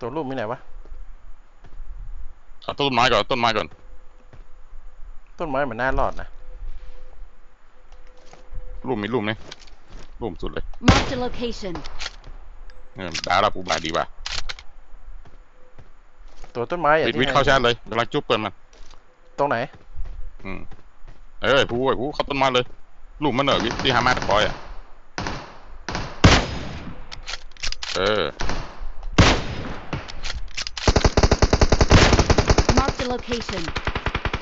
ตัวรูปมีไหนวะเอาต้นไม้ก่อนต้นไม้ก่อนต้นไม้มันน่ารอดนะรูปมีรูปไหมรูปสุดเลย Marked a location. เออดารับอุบายดีป่ะตัวต้นไม้อะวิทที่วิทเข้าชาร์จเลยกำลังจุ๊บเปิดมันตรงไหน อืมเอ้ยผู้ไอ้ผู้เข้าต้นไม้เลยรูปมันเหนอะวิทที่ฮามาสปอยอะเออ Marked a location.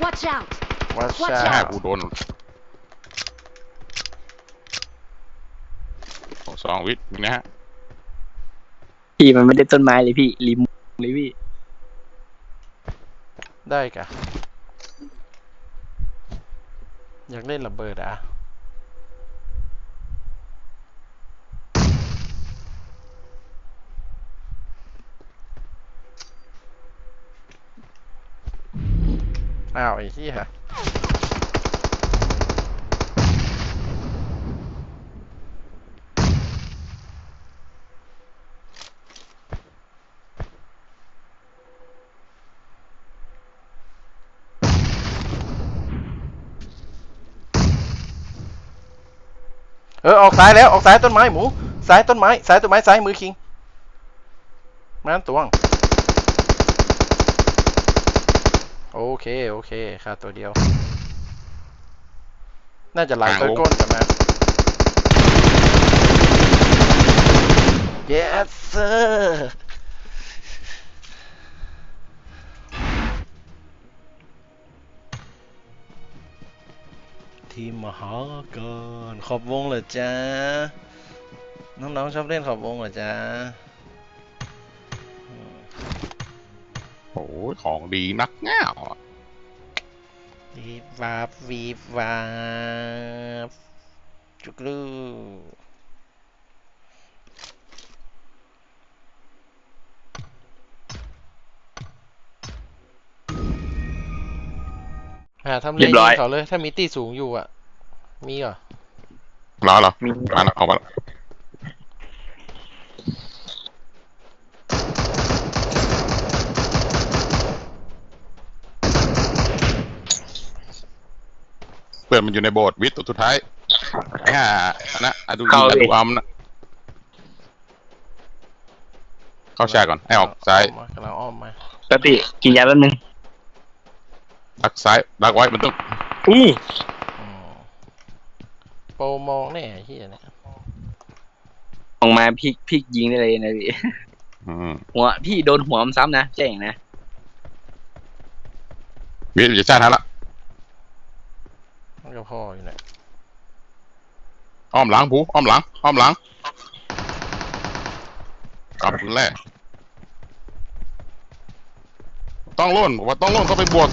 Watch out! ว่า Watch ชาถ้า out กูโดนโอ้สองวิทมีนะฮะ พี่มันไม่ได้ต้นไม้เลยพี่ริมเลยพี่ ได้กะอยากเล่นระเบิดอะ อ้าวไอ้ที่ฮะเออออกซ้ายแล้วออกซ้ายต้นไม้หมูซ้ายต้นไม้ซ้ายต้นไม้ซ้ายมือคิงมาตวง โอเค โอเคค่าตัวเดียว น่าจะหลายตัวก้นกันมา yes sir ทีมมหากรขอบวงเหรอจ๊ะ น้องๆชอบเล่นขอบวงเหรอจ๊ะ โอ้ยของดีนักแง่วอะวีบวาบวีบวาบจุกลูหาทำเลเรียบร้อยงเขาเลย ถ้ามีตีสูงอยู่อะ มีเหรอรอเหรอมีมาแล้วเอามา เพื่อนมันอยู่ในโบสถ์วิทย์ตัวสุดท้ายไอ้ห่าอันนะอะดูดีอะดูอัมนะเข้าแชร์ก่อนให้ออกซ้ายมกำลังอ้อมมาแป๊บพี่กินยาแป๊บนึงดักซ้ายดักไว้มันต้องอู้อืมโปรมองแน่ไอ้เฮียเนี่ยออกมาพี่พี่ยิงได้เลยนะพี่อืมหัวพี่โดนหัวมันซ้ำนะแจ้งนะวิทย์จะชาติทันละมัน ก็พ่ออยู่เนี่ยอ้อมหลังผูอ้อมหลัง อ้อมหลัง กลับแรกต้องล่นบอกว่าต้องล่นเข้าไปบวก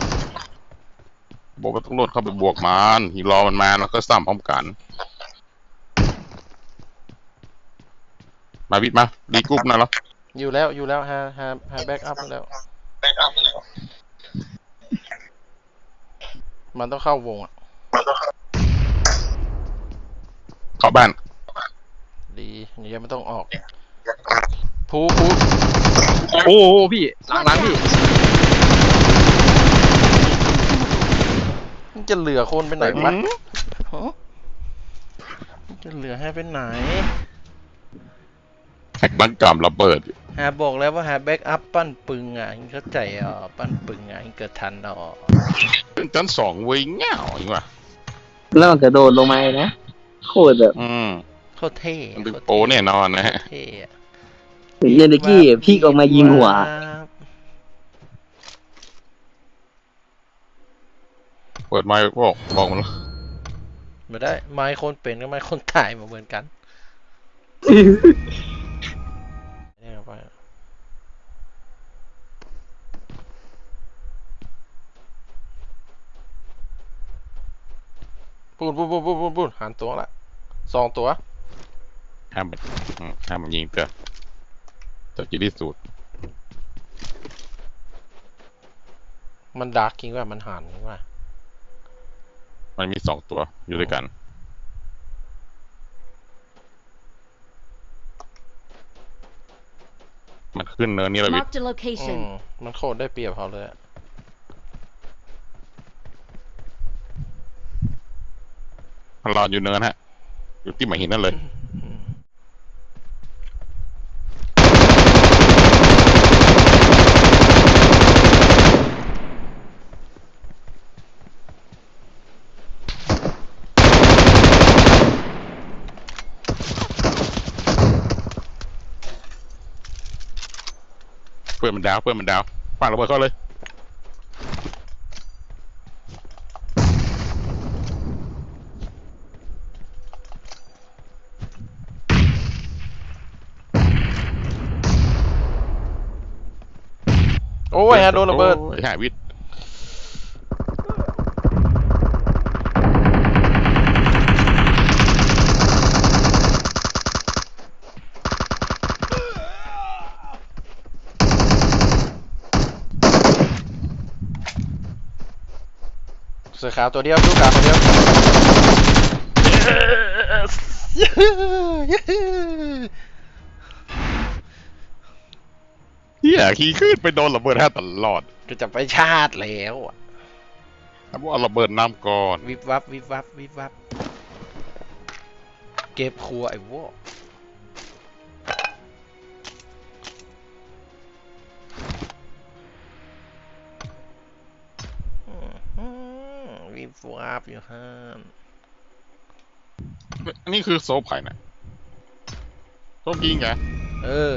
บอกว่าต้องล่นเข้าไปบวกมันฮีรอมันมาแล้วก็ซ้ำพร้อมกัน มาวิทย์มาดีกรุ๊ปนะเหรออยู่แล้วอยู่แล้วฮาฮาฮาแบ็กอัพแล้วมันต้องเข้าวงอะ เข้า บ้าน ดีอย่างเงี้ยมันต้องออกผูผูโอ้โหพี่หลังหลังพี่มันจะเหลือคนไปไหนวะอืมฮะมันจะเหลือให้ไปไหนแฮกบังกำระเบิด หาบอกแล้วว่าหาแบ็กอัพปั้นปึงอะยิงเข้าใจอะปั้นปึงอะยิงเกิดทันอะเป็นชั้นสองเว้ยเง่าอย่างวะแล้วมันกระโดดลงมาเลยนะ โคตรแบบอืมโคตรเท่มันเป็นโปรแน่นอนนะฮะ เท่อะเยนกี้พี่ออกมายิงหัว เปิดไมค์บอกบอกมันไม่ได้ ไม้คนเป็นกับไม้คนตายมาเหมือนกันเนี่ยเอาไปปูนปูนปูนปูนปูนปูนหันตัวละ สองตัวห้ามมันอืมห้ามมันยิงเถอะเจ้าจีดีสูตรมันดาร์กจริงว่ามันหันจริงว่ามันมีสองตัวอยู่ด้วยกัน มันมันขึ้นเนินนี่แหละวิทย์ Marked a อื location. มมันโคตรได้เปรียบเขาเลยอะรออยู่เนินฮะ อยู่ที่หมายหินนั่นเลย เพื่อนมันดาว เพื่อนมันดาวปาระเบิดเข้าเลย โอ้ยฮะโดนระเบิดโอ้ยหาวิทย์เสือขาวตัวเดียวดูขาวตัวเดียวเฮี ยขี่ขึ้นไปโดนระเบิดฮะตลอดก็จะไปชาติแล้วอะถ้าว่าระเบิดน้ำก่อน วิบวับวิบวับวิบวับ เก็บครัวไอ้วออืมวิบวับอยู่ฮะอันนี้คือโซฟไผ่นะโซฟยิงไงเออ